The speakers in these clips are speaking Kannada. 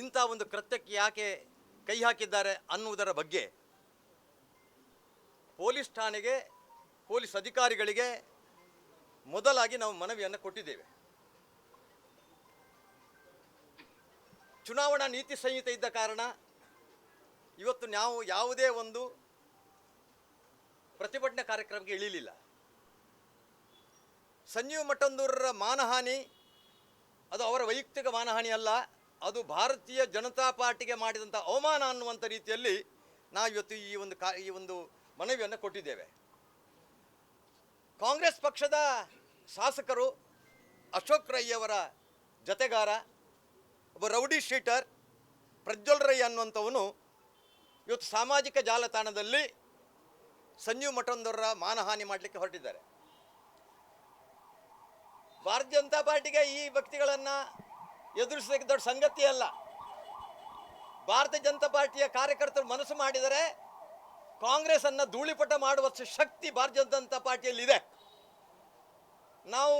ಇಂಥ ಒಂದು ಕೃತ್ಯಕ್ಕೆ ಯಾಕೆ ಕೈ ಹಾಕಿದ್ದಾರೆ ಅನ್ನುವುದರ ಬಗ್ಗೆ ಪೊಲೀಸ್ ಠಾಣೆಗೆ, ಪೊಲೀಸ್ ಅಧಿಕಾರಿಗಳಿಗೆ ಮೊದಲಾಗಿ ನಾವು ಮನವಿಯನ್ನು ಕೊಟ್ಟಿದ್ದೇವೆ. ಚುನಾವಣಾ ನೀತಿ ಸಂಹಿತೆ ಇದ್ದ ಕಾರಣ ಇವತ್ತು ನಾವು ಯಾವುದೇ ಒಂದು ಪ್ರತಿಭಟನೆ ಕಾರ್ಯಕ್ರಮಕ್ಕೆ ಇಳಿಲಿಲ್ಲ. ಸಂಜೀವ್ ಮಠಂದೂರರ ಮಾನಹಾನಿ ಅದು ಅವರ ವೈಯಕ್ತಿಕ ಮಾನಹಾನಿ ಅಲ್ಲ. ಅದು ಭಾರತೀಯ ಜನತಾ ಪಾರ್ಟಿಗೆ ಮಾಡಿದಂಥ ಅವಮಾನ ಅನ್ನುವಂಥ ರೀತಿಯಲ್ಲಿ ನಾವು ಇವತ್ತು ಈ ಒಂದು ಕಾ, ಈ ಒಂದು ಮನವಿಯನ್ನು ಕೊಟ್ಟಿದ್ದೇವೆ. ಕಾಂಗ್ರೆಸ್ ಪಕ್ಷದ ಶಾಸಕರು ಅಶೋಕ್ ರೈಯವರ ಜತೆಗಾರ, ಒಬ್ಬ ರೌಡಿ ಶೀಟರ್ ಪ್ರಜ್ವಲ್ ರೈ ಅನ್ನುವಂಥವನು ಇವತ್ತು ಸಾಮಾಜಿಕ ಜಾಲತಾಣದಲ್ಲಿ ಸಂಜೀವ್ ಮಠಂದವರ ಮಾನಹಾನಿ ಮಾಡಲಿಕ್ಕೆ ಹೊರಟಿದ್ದಾರೆ. ಭಾರತೀಯ ಜನತಾ ಪಾರ್ಟಿಗೆ ಈ ವ್ಯಕ್ತಿಗಳನ್ನು ಎದುರಿಸಲಿಕ್ಕೆ ದೊಡ್ಡ ಸಂಗತಿ ಅಲ್ಲ. ಭಾರತೀಯ ಜನತಾ ಪಾರ್ಟಿಯ ಕಾರ್ಯಕರ್ತರು ಮನಸ್ಸು ಮಾಡಿದರೆ ಕಾಂಗ್ರೆಸ್ ಅನ್ನ ಧೂಳಿಪಟ ಮಾಡುವಷ್ಟು ಶಕ್ತಿ ಭಾರತೀಯ ಜನತಾ ಪಾರ್ಟಿಯಲ್ಲಿದೆ. ನಾವು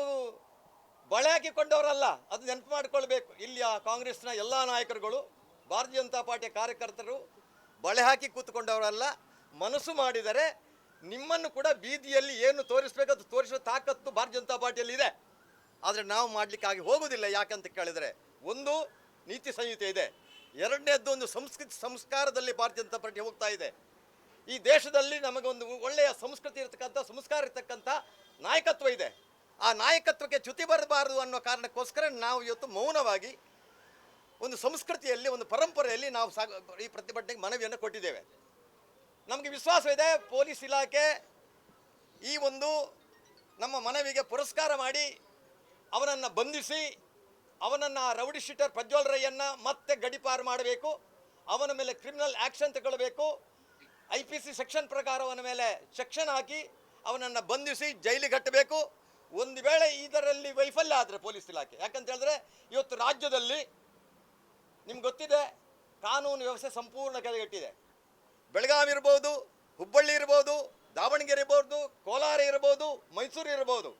ಬಳೆ ಹಾಕಿಕೊಂಡವರಲ್ಲ ಅದು ನೆನಪು ಮಾಡಿಕೊಳ್ಬೇಕು. ಆ ಕಾಂಗ್ರೆಸ್ನ ಎಲ್ಲ ನಾಯಕರುಗಳು, ಭಾರತೀಯ ಜನತಾ ಪಾರ್ಟಿಯ ಕಾರ್ಯಕರ್ತರು ಬಳೆ ಹಾಕಿ ಕೂತ್ಕೊಂಡವರಲ್ಲ, ಮನಸ್ಸು ಮಾಡಿದರೆ ನಿಮ್ಮನ್ನು ಕೂಡ ಬೀದಿಯಲ್ಲಿ ಏನು ತೋರಿಸಬೇಕು ಅದು ತೋರಿಸುವ ತಾಕತ್ತು ಭಾರತೀಯ ಜನತಾ ಪಾರ್ಟಿಯಲ್ಲಿ ಇದೆ ಆದರೆ ನಾವು ಮಾಡಲಿಕ್ಕಾಗಿ ಹೋಗೋದಿಲ್ಲ ಯಾಕಂತ ಕೇಳಿದರೆ ಒಂದು ನೀತಿ ಸಂಹಿತೆ ಇದೆ. ಎರಡನೇದ್ದು ಒಂದು ಸಂಸ್ಕೃತಿ ಸಂಸ್ಕಾರದಲ್ಲಿ ಭಾರತೀಯ ಜನತಾ ಪಾರ್ಟಿ ಹೋಗ್ತಾ ಇದೆ. ಈ ದೇಶದಲ್ಲಿ ನಮಗೊಂದು ಒಳ್ಳೆಯ ಸಂಸ್ಕೃತಿ ಇರತಕ್ಕಂಥ, ಸಂಸ್ಕಾರ ಇರತಕ್ಕಂಥ ನಾಯಕತ್ವ ಇದೆ. ಆ ನಾಯಕತ್ವಕ್ಕೆ ಚ್ಯುತಿ ಬರಬಾರದು ಅನ್ನೋ ಕಾರಣಕ್ಕೋಸ್ಕರ ನಾವು ಇವತ್ತು ಮೌನವಾಗಿ ಒಂದು ಸಂಸ್ಕೃತಿಯಲ್ಲಿ, ಒಂದು ಪರಂಪರೆಯಲ್ಲಿ ನಾವು ಸಾಗ, ಈ ಪ್ರತಿಭಟನೆಗೆ ಮನವಿಯನ್ನು ಕೊಟ್ಟಿದ್ದೇವೆ. ನಮಗೆ ವಿಶ್ವಾಸವಿದೆ ಪೊಲೀಸ್ ಇಲಾಖೆ ಈ ಒಂದು ನಮ್ಮ ಮನವಿಗೆ ಪುರಸ್ಕಾರ ಮಾಡಿ ಅವನನ್ನು ಬಂಧಿಸಿ, ಅವನನ್ನು ರೌಡಿ ಶೀಟರ್ ಪ್ರಜ್ವಲ್ ರೈಯನ್ನು ಮತ್ತೆ ಗಡಿಪಾರು ಮಾಡಬೇಕು, ಅವನ ಮೇಲೆ ಕ್ರಿಮಿನಲ್ ಆ್ಯಕ್ಷನ್ ತಗೊಳ್ಬೇಕು ಐ ಪಿ ಸಿ ಸೆಕ್ಷನ್ ಪ್ರಕಾರ ಅವನ ಮೇಲೆ ಸೆಕ್ಷನ್ ಹಾಕಿ ಅವನನ್ನು ಬಂಧಿಸಿ ಜೈಲಿಗೆ ಕಟ್ಟಬೇಕು. ಒಂದು ವೇಳೆ ಇದರಲ್ಲಿ ವೈಫಲ್ಯ ಆದರೆ ಪೊಲೀಸ್ ಇಲಾಖೆ. ಯಾಕಂತ ಹೇಳಿದ್ರೆ ಇವತ್ತು ರಾಜ್ಯದಲ್ಲಿ ನಿಮ್ಗೆ ಗೊತ್ತಿದೆ, ಕಾನೂನು ವ್ಯವಸ್ಥೆ ಸಂಪೂರ್ಣ ಕೆಳಗೆಟ್ಟಿದೆ. ಬೆಳಗಾವಿ ಇರ್ಬೋದು, ಹುಬ್ಬಳ್ಳಿ ಇರ್ಬೋದು, ದಾವಣಗೆರೆ ಇರ್ಬೋದು, ಕೋಲಾರ ಇರ್ಬೋದು, ಮೈಸೂರು ಇರ್ಬೋದು.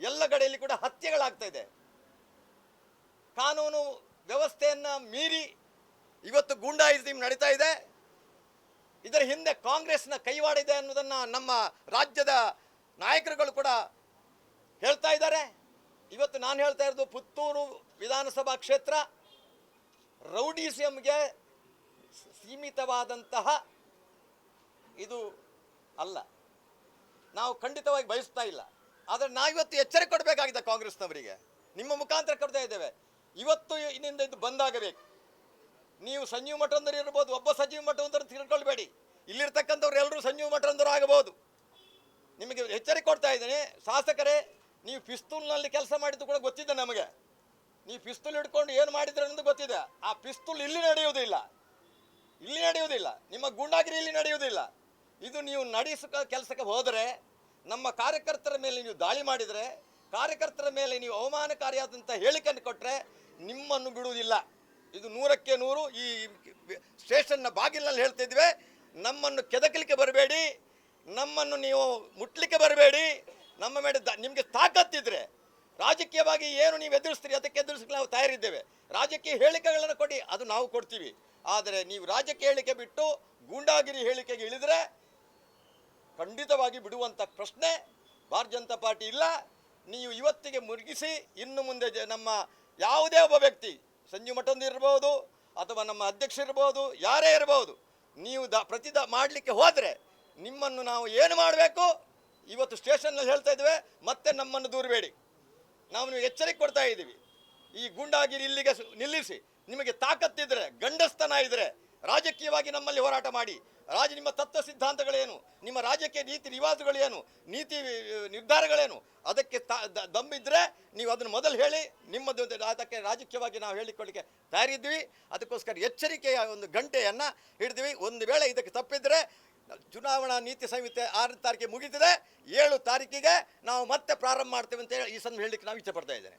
ಎಲ್ಲ ಕಡೆಯಲ್ಲಿ ಕೂಡ ಹತ್ಯೆಗಳಾಗ್ತಾ ಇದೆ. ಕಾನೂನು ವ್ಯವಸ್ಥೆಯನ್ನು ಮೀರಿ ಇವತ್ತು ಗೂಂಡಾಯಿಸಮ್ ನಡೀತಾ ಇದೆ. ಇದರ ಹಿಂದೆ ಕಾಂಗ್ರೆಸ್ನ ಕೈವಾಡ ಇದೆ ಅನ್ನೋದನ್ನು ನಮ್ಮ ರಾಜ್ಯದ ನಾಯಕರುಗಳು ಕೂಡ ಹೇಳ್ತಾ ಇದ್ದಾರೆ. ಇವತ್ತು ನಾನು ಹೇಳ್ತಾ ಇರೋದು ಪುತ್ತೂರು ವಿಧಾನಸಭಾ ಕ್ಷೇತ್ರ ರೌಡಿಸಂಗೆ ಸೀಮಿತವಾದಂತಹ ಇದು ಅಲ್ಲ. ನಾವು ಖಂಡಿತವಾಗಿ ಬಯಸ್ತಾ ಇಲ್ಲ. ಆದರೆ ನಾವಿವತ್ತು ಎಚ್ಚರಿಕೆ ಕೊಡಬೇಕಾಗಿದೆ ಕಾಂಗ್ರೆಸ್ನವರಿಗೆ. ನಿಮ್ಮ ಮುಖಾಂತರ ಕೊಡ್ತಾ ಇದ್ದೇವೆ. ಇವತ್ತು ಇನ್ನಿಂದ ಇದು ಬಂದಾಗಬೇಕು. ನೀವು ಸಂಜೀವ್ ಮಠಂದರು ಇರ್ಬೋದು, ಒಬ್ಬ ಸಂಜೀವ್ ಮಠಂದರು ತಿಳ್ಕೊಳ್ಬೇಡಿ. ಇಲ್ಲಿರ್ತಕ್ಕಂಥವ್ರು ಎಲ್ಲರೂ ಸಂಜೀವ್ ಮಠಂದರು ಆಗಬಹುದು. ನಿಮಗೆ ಎಚ್ಚರಿಕೆ ಕೊಡ್ತಾ ಇದ್ದೇನೆ. ಶಾಸಕರೇ, ನೀವು ಪಿಸ್ತೂಲ್ನಲ್ಲಿ ಕೆಲಸ ಮಾಡಿದ್ದು ಕೂಡ ಗೊತ್ತಿದೆ ನಮಗೆ. ನೀವು ಪಿಸ್ತೂಲ್ ಹಿಡ್ಕೊಂಡು ಏನು ಮಾಡಿದ್ರೆ ಅನ್ನೋದು ಗೊತ್ತಿದೆ. ಆ ಪಿಸ್ತೂಲ್ ಇಲ್ಲಿ ನಡೆಯುವುದಿಲ್ಲ. ಇಲ್ಲಿ ನಡೆಯುವುದಿಲ್ಲ. ನಿಮ್ಮ ಗೂಂಡಾಗಿರಿ ಇಲ್ಲಿ ನಡೆಯುವುದಿಲ್ಲ. ಇದು ನೀವು ನಡೆಸ ಕೆಲಸಕ್ಕೆ ಹೋದರೆ ನಮ್ಮ ಕಾರ್ಯಕರ್ತರ ಮೇಲೆ ನೀವು ದಾಳಿ ಮಾಡಿದರೆ, ಕಾರ್ಯಕರ್ತರ ಮೇಲೆ ನೀವು ಅವಮಾನಕಾರಿಯಾದಂಥ ಹೇಳಿಕೆಯನ್ನು ಕೊಟ್ಟರೆ ನಿಮ್ಮನ್ನು ಬಿಡುವುದಿಲ್ಲ. ಇದು ನೂರಕ್ಕೆ ನೂರು ಈ ಸ್ಟೇಷನ್ನ ಬಾಗಿಲಿನಲ್ಲಿ ಹೇಳ್ತಾ ಇದ್ವಿ ನಮ್ಮನ್ನು ಕೆದಕಲಿಕ್ಕೆ ಬರಬೇಡಿ. ನಮ್ಮನ್ನು ನೀವು ಮುಟ್ಲಿಕ್ಕೆ ಬರಬೇಡಿ. ನಮ್ಮ ಮೇಲೆ ದ- ನಿಮಗೆ ತಾಕತ್ತಿದ್ರೆ ರಾಜಕೀಯವಾಗಿ ಏನು ನೀವು ಎದುರಿಸ್ತೀರಿ, ಅದಕ್ಕೆ ಎದುರಿಸಲಿಕ್ಕೆ ನಾವು ತಯಾರಿದ್ದೇವೆ. ರಾಜಕೀಯ ಹೇಳಿಕೆಗಳನ್ನು ಕೊಡಿ, ಅದು ನಾವು ಕೊಡ್ತೀವಿ. ಆದರೆ ನೀವು ರಾಜಕೀಯ ಹೇಳಿಕೆ ಬಿಟ್ಟು ಗೂಂಡಾಗಿರಿ ಹೇಳಿಕೆಗೆ ಇಳಿದ್ರೆ ಖಂಡಿತವಾಗಿ ಬಿಡುವಂಥ ಪ್ರಶ್ನೆ. ಭಾರತೀಯ ಜನತಾ ಪಾರ್ಟಿ ಇಲ್ಲ. ನೀವು ಇವತ್ತಿಗೆ ಮುರುಗಿಸಿ ಇನ್ನು ಮುಂದೆ ನಮ್ಮ ಯಾವುದೇ ಒಬ್ಬ ವ್ಯಕ್ತಿ, ಸಂಜು ಮಠಂದು ಇರ್ಬೋದು, ಅಥವಾ ನಮ್ಮ ಅಧ್ಯಕ್ಷ ಇರ್ಬೋದು, ಯಾರೇ ಇರ್ಬೋದು, ನೀವು ದ, ಪ್ರತಿದ, ಮಾಡಲಿಕ್ಕೆ ಹೋದರೆ ನಿಮ್ಮನ್ನು ನಾವು ಏನು ಮಾಡಬೇಕು? ಇವತ್ತು ಸ್ಟೇಷನ್ನಲ್ಲಿ ಹೇಳ್ತಾ ಇದ್ದೇವೆ, ಮತ್ತೆ ನಮ್ಮನ್ನು ದೂರಬೇಡಿ ನಾವು ನಿಮಗೆ ಎಚ್ಚರಿಕೆ ಕೊಡ್ತಾ ಇದ್ದೀವಿ. ಈ ಗುಂಡಾಗಿರಿ ಇಲ್ಲಿಗೆ ನಿಲ್ಲಿಸಿ. ನಿಮಗೆ ತಾಕತ್ತಿದ್ರೆ, ಗಂಡಸ್ತನ ಇದ್ರೆ, ರಾಜಕೀಯವಾಗಿ ನಮ್ಮಲ್ಲಿ ಹೋರಾಟ ಮಾಡಿ. ರಾಜ, ನಿಮ್ಮ ತತ್ವ ಸಿದ್ಧಾಂತಗಳೇನು? ನಿಮ್ಮ ರಾಜ್ಯಕ್ಕೆ ನೀತಿ ರಿವಾಜುಗಳೇನು ನೀತಿ ನಿರ್ಧಾರಗಳೇನು? ಅದಕ್ಕೆ ದಮ್ಮಿದ್ರೆ ನೀವು ಅದನ್ನು ಮೊದಲು ಹೇಳಿ, ನಿಮ್ಮದು ಅದಕ್ಕೆ ರಾಜಕೀಯವಾಗಿ ನಾವು ಹೇಳಿಕೊಳ್ಳಿಕ್ಕೆ ತಯಾರಿದ್ವಿ ಅದಕ್ಕೋಸ್ಕರ ಎಚ್ಚರಿಕೆಯ ಒಂದು ಗಂಟೆಯನ್ನು ಹಿಡಿದ್ವಿ. ಒಂದು ವೇಳೆ ಇದಕ್ಕೆ ತಪ್ಪಿದ್ರೆ ಚುನಾವಣಾ ನೀತಿ ಸಂಹಿತೆ ಆರು ತಾರೀಕಿಗೆ ಮುಗಿದಿದೆ. ಏಳು ತಾರೀಕಿಗೆ ನಾವು ಮತ್ತೆ ಪ್ರಾರಂಭ ಮಾಡ್ತೇವೆ ಅಂತ ಹೇಳಿ ಈ ಸಂದರ್ಭ ಹೇಳಲಿಕ್ಕೆ ನಾವು ಇಚ್ಛೆ ಪಡ್ತಾ ಇದ್ದೇನೆ.